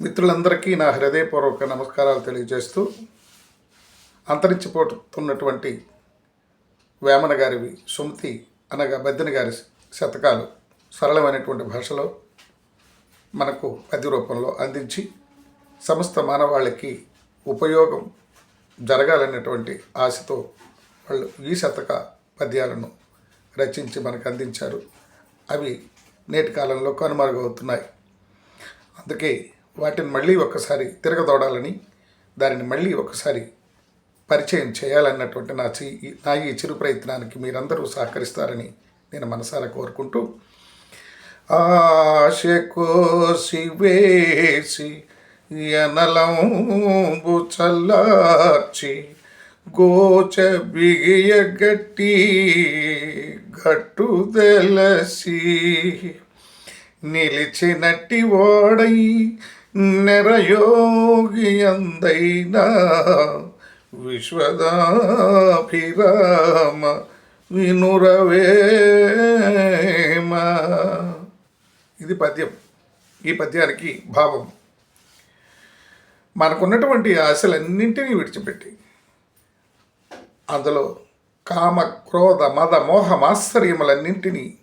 మిత్రులందరికీ నా హృదయపూర్వక నమస్కారాలు తెలియజేస్తూ అంతరించిపోతున్నటువంటి వేమన గారివి సుమతి అనగా బద్దెన గారి శతకాలు సరళమైనటువంటి భాషలో మనకు పద్య రూపంలో అందించి సమస్త మానవాళికి ఉపయోగం జరగాలనేటువంటి ఆశతో వాళ్ళు ఈ శతక పద్యాలను రచించి మనకు అందించారు. అవి నేటి కాలంలో కనుమరుగవుతున్నాయి. అందుకే వాటిని మళ్ళీ ఒక్కసారి తిరగదోడాలని దానిని మళ్ళీ ఒకసారి పరిచయం చేయాలన్నటువంటి నా చి నా ఈ చిరు ప్రయత్నానికి మీరందరూ సహకరిస్తారని నేను మనసారా కోరుకుంటూ ఆశకోసి వేసి ఎనలంబు చల్లార్చి గోచ బిగియ గట్టి గట్టు తెలసి నిలిచినట్టి ఓడై నెరయోగి అందైనా విశ్వదాభిరామ వినురవేమ. ఇది పద్యం. ఈ పద్యానికి భావం. మనకున్నటువంటి ఆశలన్నింటినీ విడిచిపెట్టి. అందులో కామ క్రోధ మద మోహమాశ్చర్యములన్నింటినీ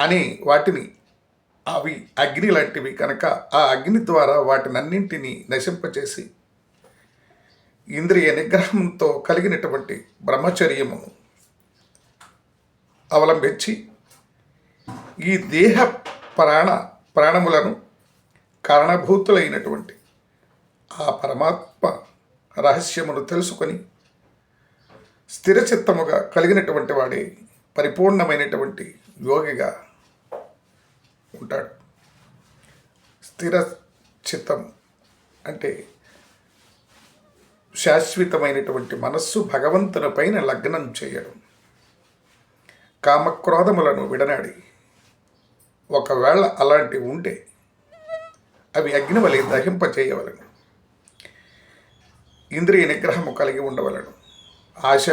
అని వాటిని అవి అగ్ని లాంటివి కనుక ఆ అగ్ని ద్వారా వాటినన్నింటినీ నశింపచేసి ఇంద్రియ నిగ్రహంతో కలిగినటువంటి బ్రహ్మచర్యము అవలంబించి ఈ దేహ ప్రాణ ప్రాణములను కారణభూతులైనటువంటి ఆ పరమాత్మ రహస్యమును తెలుసుకొని స్థిరచిత్తముగా కలిగినటువంటి వాడే పరిపూర్ణమైనటువంటి యోగిగా ఉంటాడు స్థిర చిత్తం అంటే శాశ్వతమైనటువంటి మనస్సు భగవంతుని పైన లగ్నం చేయడం. కామక్రోధములను విడనాడి. ఒకవేళ అలాంటివి ఉంటే అవి అగ్ని వలె దహింపచేయవలను ఇంద్రియ నిగ్రహము కలిగి ఉండవలను. ఆశ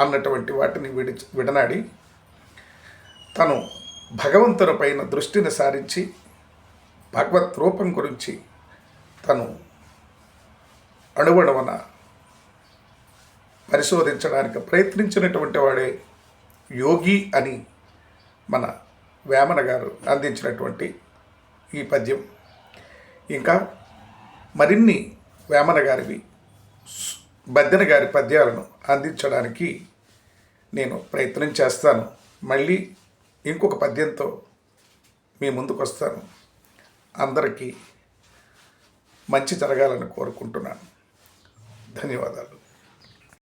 అన్నటువంటి వాటిని విడి విడనాడి తను భగవంతుని పైన దృష్టిని సారించి భగవత్ రూపం గురించి తను అణువణువన పరిశోధించడానికి ప్రయత్నించినటువంటి వాడే యోగి అని మన వేమన గారు అందించినటువంటి ఈ పద్యం. ఇంకా మరిన్ని వేమన గారివి బద్దెన గారి పద్యాలను అందించడానికి నేను ప్రయత్నం చేస్తాను. మళ్ళీ ఇంకొక పద్యంతో మీ ముందుకు వస్తాను అందరికీ మంచి జరగాలని కోరుకుంటున్నాను. ధన్యవాదాలు.